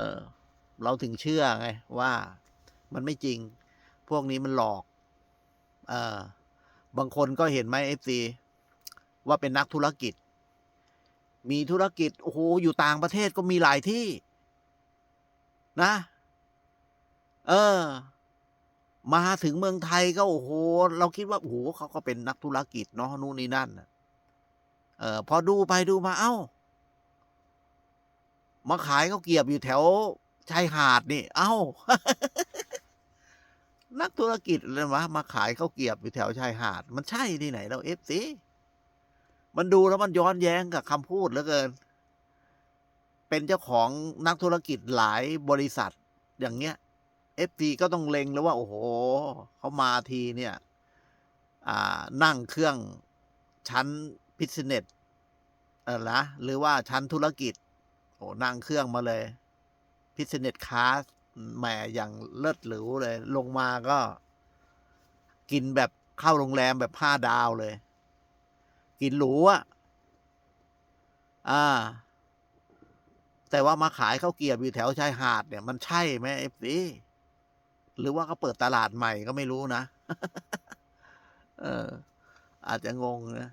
เออเราถึงเชื่อไงว่ามันไม่จริง พวกนี้มันหลอกเออบางคนก็เห็นไหมเอฟซีว่าเป็นนักธุรกิจ มีธุรกิจโอ้โหอยู่ต่างประเทศก็มีหลายที่ นะ เออ มาถึงเมืองไทยก็โอ้โห เราคิดว่าโอ้โหเขาก็เป็นนักธุรกิจเนาะนู่นนี่นั่นเออพอดูไปดูมาเอ้า มาขายข้าวเกียบอยู่แถวชายหาดนี่ เอ้า นักธุรกิจเลยวะมาขายข้าวเกียบอยู่แถวชายหาด มันใช่ที่ไหนเราเอฟซีมันดูแล้วมันย้อนแย้งกับคำพูดเหลือเกิน เป็นเจ้าของนักธุรกิจหลายบริษัทอย่างเงี้ยเอฟซีก็ต้องเล็งแล้วว่า โอ้โหเขามาทีเนี่ยอ่านั่งเครื่องชั้นพิเศษเออละหรือว่าชั้นธุรกิจ โอ้นั่งเครื่องมาเลยพิเศษคลาสแหมอย่างเลิศหรูเลย ลงมาก็ กินแบบเข้าโรงแรมแบบห้าดาวเลย กินหรูอะอ่า แต่ว่ามาขายข้าวเกียบอยู่แถวชายหาดเนี่ย มันใช่ไหมเอฟซีหรือว่าเขาเปิดตลาดใหม่ก็ไม่รู้นะ เออ อาจจะงงนะ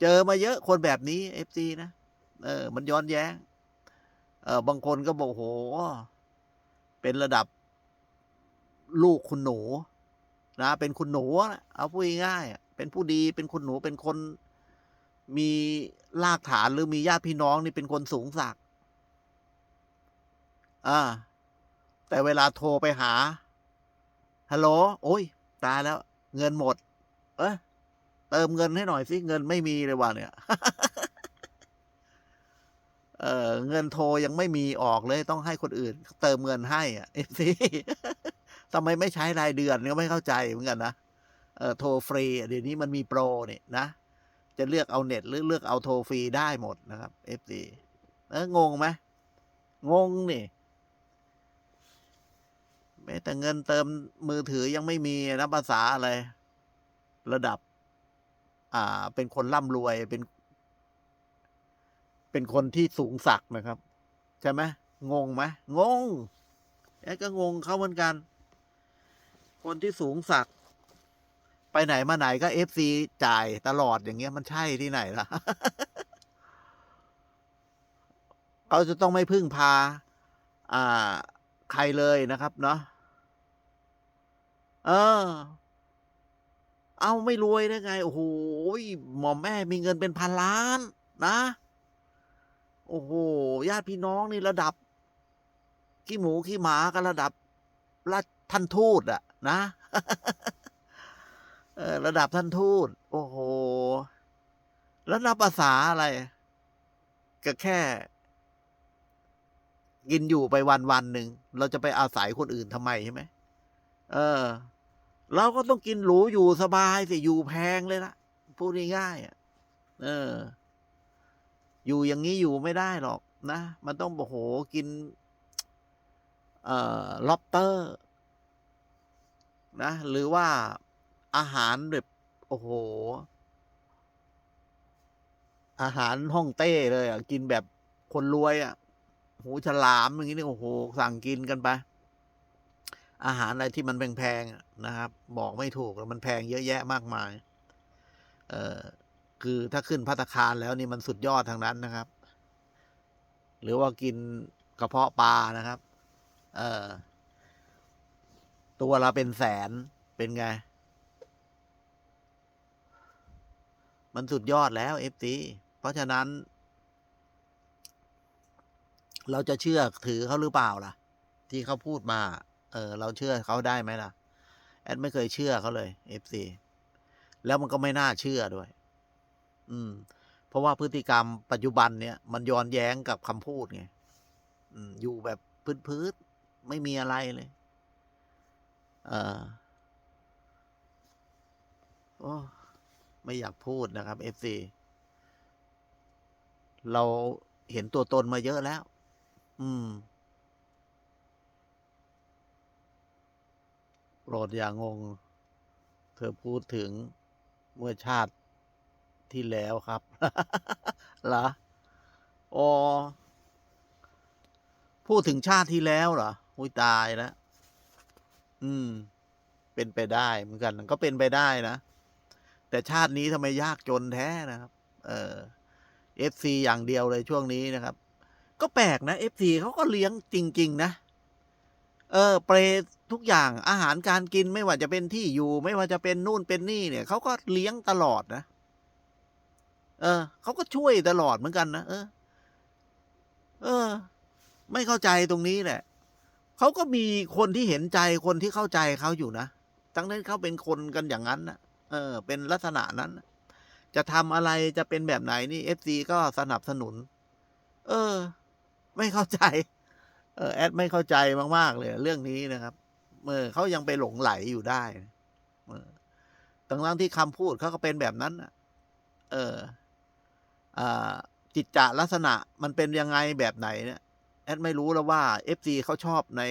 เจอมาเยอะคนแบบนี้เอฟซีนะ เออ มันย้อนแย้ง เออบางคนก็บอกโห เป็นระดับลูกคุณหนูนะ เป็นคุณหนูนะเอาพูดง่ายอะเป็นผู้ดีเป็นคุณหนูเป็นคนมีรากฐานหรือมีญาติพี่น้องนี่เป็นคนสูงศักอ่าแต่เวลาโทรไปหาฮัลโหลโอ้ย ตายแล้ว เงินหมด เอ้ยเติมเงินให้หน่อยสิ เงินไม่มีเลยว่ะเนี่ย เออเงินโทรยังไม่มีออกเลยต้องให้คนอื่น เติมเงินให้อะเอฟซีทำไมไม่ใช้รายเดือนก็ไม่เข้าใจเหมือนกันนะเออโทรฟรีเดี๋ยวนี้มันมีโปรเนี่ยนะ จะเลือกเอาเน็ตหรือเลือกเอาโทรฟรีได้หมดนะครับเอฟซีเอองงไหมงงนี่แม้แต่เงินเติมมือถือยังไม่มีนะภาษาอะไร ระดับ อ่า เป็นคนร่ำรวยเป็น เป็นคนที่สูงศักดิ์นะครับ ใช่ไหมงงไหมงงแอดก็งงเขาเหมือนกัน คนที่สูงศักดิ์ไปไหนมาไหนก็เอฟซีจ่ายตลอดอย่างเงี้ยมันใช่ที่ไหนล่ะเขาจะต้องไม่พึ่งพา อ่า ใครเลยนะครับเนาะเออ เอาไม่รวยได้ไง โอ้โหหมอมแม่มีเงินเป็นพันล้าน นะ โอ้โหญาติพี่น้องนี่ระดับขี้หมูขี้หมากันระดับรัฐท่านทูตอะนะเออระดับท่านทูต โอ้โห แล้วนับภาษาอะไร ก็แค่ กินอยู่ไปวันวันหนึ่ง เราจะไปอาศัยคนอื่นทำไมใช่ไหมเออ เราก็ต้องกินหรูอยู่สบายสิอยู่แพงเลยละพูดง่ายๆอะเออ อยู่อย่างนี้อยู่ไม่ได้หรอกนะ มันต้องโอ้โหกิน เอ่อล็อบเตอร์ นะ หรือว่าอาหารแบบโอ้โห อาหารฮ่องเต้เลยอะ กินแบบคนรวยอะหูฉลามอย่างนี้นี่โอ้โห สั่งกินกันไป อาหารอะไรที่มันแพงๆนะครับ บอกไม่ถูกแล้วมันแพงเยอะแยะมากมาย เออ คือถ้าขึ้นพัตตาคารแล้วนี่มันสุดยอดทางนั้นนะครับ หรือว่ากินกระเพาะปลานะครับ เออตัวละเป็นแสนเป็นไง มันสุดยอดแล้วเอฟซีเพราะฉะนั้น เราจะเชื่อถือเขาหรือเปล่าล่ะ ที่เขาพูดมา เออ เราเชื่อเขาได้ไหมล่ะ แอดไม่เคยเชื่อเขาเลยเอฟซีแล้วมันก็ไม่น่าเชื่อด้วย อืม เพราะว่าพฤติกรรมปัจจุบันเนี่ย มันย้อนแย้งกับคำพูดไงอืม อยู่แบบพื้นๆไม่มีอะไรเลย เออโอ้ไม่อยากพูดนะครับเอฟซีเราเห็นตัวตนมาเยอะแล้ว อืม โปรดอย่างง เธอพูดถึงเมื่อชาติ ที่แล้วครับเหรออ๋อพูดถึงชาติที่แล้วเหรออุ้ยตายแล้วอืม เป็นไปได้เหมือนกันก็เป็นไปได้นะ แต่ชาตินี้ทำไมยากจนแท้นะครับ เออฟซีอย่างเดียวเลยช่วงนี้นะครับ ก็แปลกนะเอฟซีเขาก็เลี้ยงจริง ๆ นะ เออ เปรทุกอย่างอาหารการกินไม่ว่าจะเป็นที่อยู่ ไม่ว่าจะเป็นนู่นเป็นนี่เนี่ยเขาก็เลี้ยงตลอดนะ เออเขาก็ช่วยตลอดเหมือนกันนะเออ เออ ไม่เข้าใจตรงนี้แหละเขาก็มีคนที่เห็นใจคนที่เข้าใจเขาอยู่นะทั้งนั้นเขาเป็นคนกันอย่างนั้นนะเออ เป็นลักษณะนั้นนะจะทำอะไรจะเป็นแบบไหนนี่เอฟซีก็สนับสนุน เออ ไม่เข้าใจ เออแอดไม่เข้าใจมาก ๆ เลย เรื่องนี้นะครับเมื่อเขายังไปหลงไหลอยู่ได้เออทั้งๆที่คำพูดเขาก็เป็นแบบนั้นน่ะ เออ จิตจะลักษณะมันเป็นยังไงแบบไหนเนี่ยแอดไม่รู้แล้วว่า FC เขาชอบใน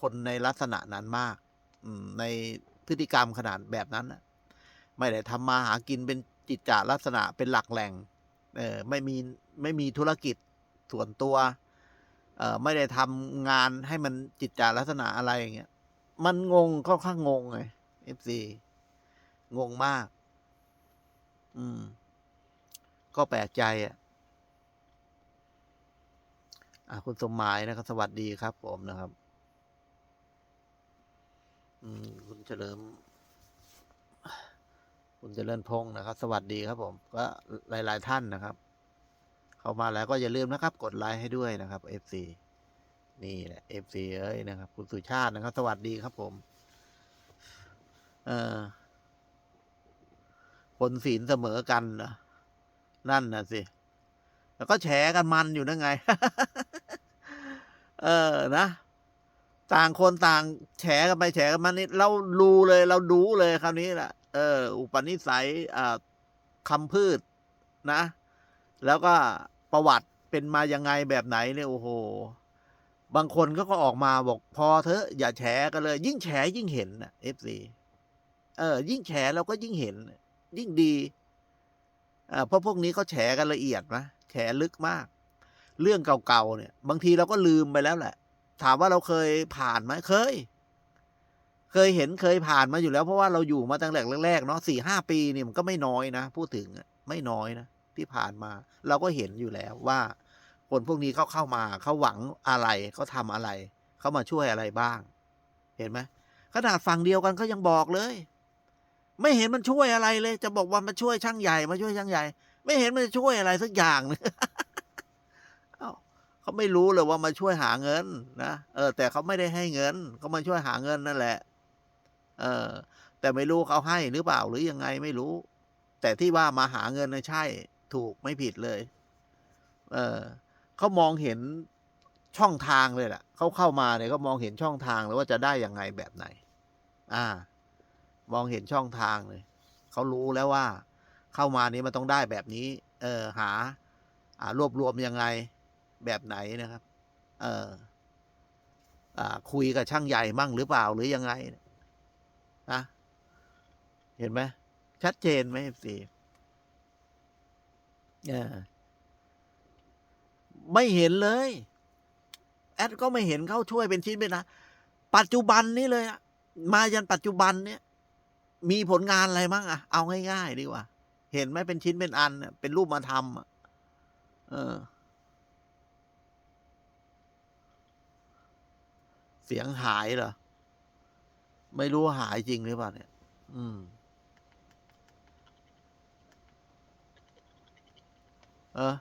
คนในลักษณะนั้นมากมในพฤติกรรมขนาดแบบนั้นนะไม่ได้ทำมาหากินเป็นจิตจาลักษณะเป็นหลักแหล่งเออไม่มีไม่มีธุรกิจส่วนตัวเออไม่ได้ทำงานให้มันจิตจาลักษณะอะไรอย่างเงี้ยมันงงค่อนข้างงงไง FC งงมาก อืม ก็แปลกใจอะคุณสมหมายนะครับ สวัสดีครับ ผมนะครับ อืมคุณเฉลิม คุณเจริญพงศ์นะครับ สวัสดีครับ ผม ก็หลาย ๆ ท่านนะครับ เข้ามาแล้วก็อย่าลืมนะครับ กดไลค์ให้ด้วยนะครับ FC นี่แหละ FC เอ้ยนะครับ คุณสุชาตินะครับ สวัสดีครับ ผม เออผลศีลเสมอกันเหรอ นั่นน่ะสิ แล้วก็แฉกันมันอยู่นั่นไง เออนะต่างคนต่างแฉกันไปแฉกันมานี่เรารู้เลยเราดูเลยคราวนี้แหละเออ อุปนิสัยอ่าคำพืชนะ แล้วก็ประวัติเป็นมายังไงแบบไหนเนี่ยโอ้โห บางคนก็ก็ออกมาบอกพอเถอะ อย่าแฉกันเลย ยิ่งแฉยิ่งเห็นนะเอฟซีเออ ยิ่งแฉเราก็ยิ่งเห็น ยิ่งดี เพราะพวกนี้เขาแฉกันละเอียดนะแฉลึกมาก เรื่องเก่าๆเนี่ย บางทีเราก็ลืมไปแล้วแหละ ถามว่าเราเคยผ่านไหมเคย เคยเห็นเคยผ่านมาอยู่แล้ว เพราะว่าเราอยู่มาตั้งแต่แรกๆเนาะสี่ห้าปีนี่มันก็ไม่น้อยนะพูดถึงไม่น้อยนะที่ผ่านมา เราก็เห็นอยู่แล้วว่า คนพวกนี้เขาเข้ามาเขาหวังอะไรเขาทำอะไรเขามาช่วยอะไรบ้าง เห็นไหมขนาดฝั่งเดียวกันเขายังบอกเลย ไม่เห็นมันช่วยอะไรเลย จะบอกว่ามันช่วยช่างใหญ่มาช่วยช่างใหญ่ ไม่เห็นมันจะช่วยอะไรสักอย่างเลยเอ้าเขาไม่รู้เลยว่ามาช่วยหาเงินนะเออ แต่เขาไม่ได้ให้เงินเขามาช่วยหาเงินนั่นแหละ เออ แต่ไม่รู้เขาให้หรือเปล่าหรือยังไงไม่รู้ แต่ที่ว่ามาหาเงินนะใช่ ถูกไม่ผิดเลย เออเขามองเห็นช่องทางเลยแหละเขาเข้ามาเนี่ยเขามองเห็นช่องทางเลยว่าจะได้ยังไงแบบไหน อ่า มองเห็นช่องทางเลยเขารู้แล้วว่าเข้ามานี้มันต้องได้แบบนี้ เออหาอ่ารวบรวมยังไงแบบไหนนะครับ เอออ่าคุยกับช่างใหญ่มั่งหรือเปล่าหรือยังไงนะเห็นไหมชัดเจนไหมสิเออไม่เห็นเลย แอดก็ไม่เห็นเขาช่วยเป็นชิ้นเป็นนะปัจจุบันนี้เลยมายันปัจจุบันเนี่ย มีผลงานอะไรมั้งอะเอาง่ายๆดีกว่า เห็นไหมเป็นชิ้นเป็นอัน เป็นรูปมาทำเออ เสียงหายเหรอ ไม่รู้หายจริงหรือเปล่าเนี่ย อืม เออ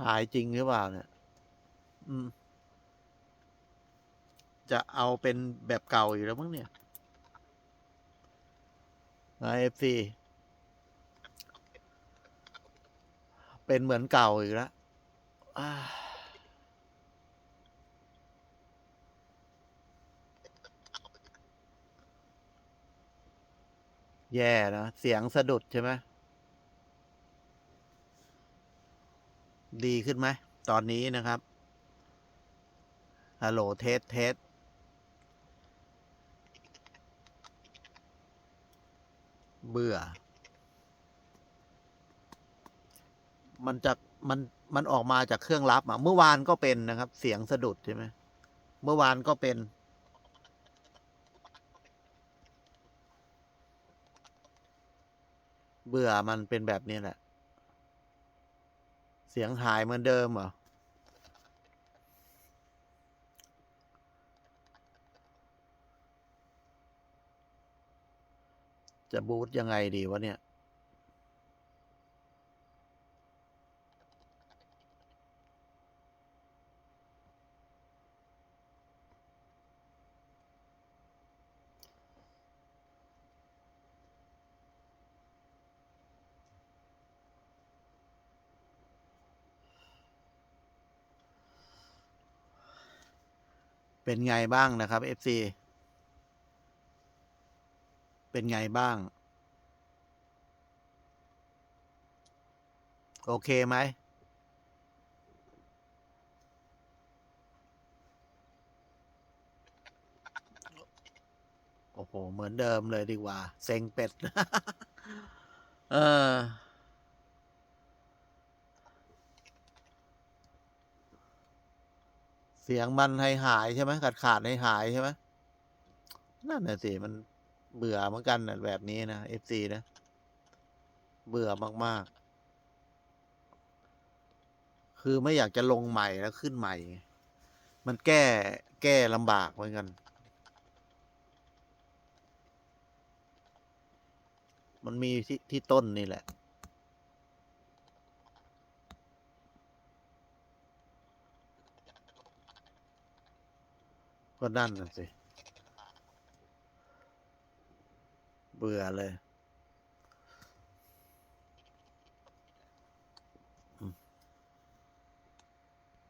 หายจริงหรือเปล่าเนี่ย อืม จะเอาเป็นแบบเก่าอยู่แล้วมั้งเนี่ย ไอเอฟซีเป็นเหมือนเก่าอีกแล้วอ่าแย่นะ เสียงสะดุดใช่ไหมดีขึ้นไหม ตอนนี้นะครับ ฮัลโหล เทส เทส เบื่อ มันจะมันมันออกมาจากเครื่องรับอะเมื่อวานก็เป็นนะครับ เสียงสะดุดใช่ไหมเมื่อวานก็เป็น เบื่อมันเป็นแบบนี้แหละ เสียงหายเหมือนเดิมเหรอ จะบูตยังไงดีวะเนี่ย เป็นไงบ้างนะครับ FC เป็นไงบ้าง โอเคไหมโอ้โห เหมือนเดิมเลยดีกว่า เซ็งเป็ด เออ เสียงมันให้หายใช่ไหมขาดขาดให้หายใช่ไหมนั่นน่ะสิมัน เบื่อเหมือนกันนะแบบนี้นะ FC นะ เบื่อมาก ๆ คือไม่อยากจะลงใหม่แล้วขึ้นใหม่ มันแก้แก้ลำบากเหมือนกัน มันมีที่ที่ต้นนี่แหละก็นั่นน่ะสิ เบื่อเลย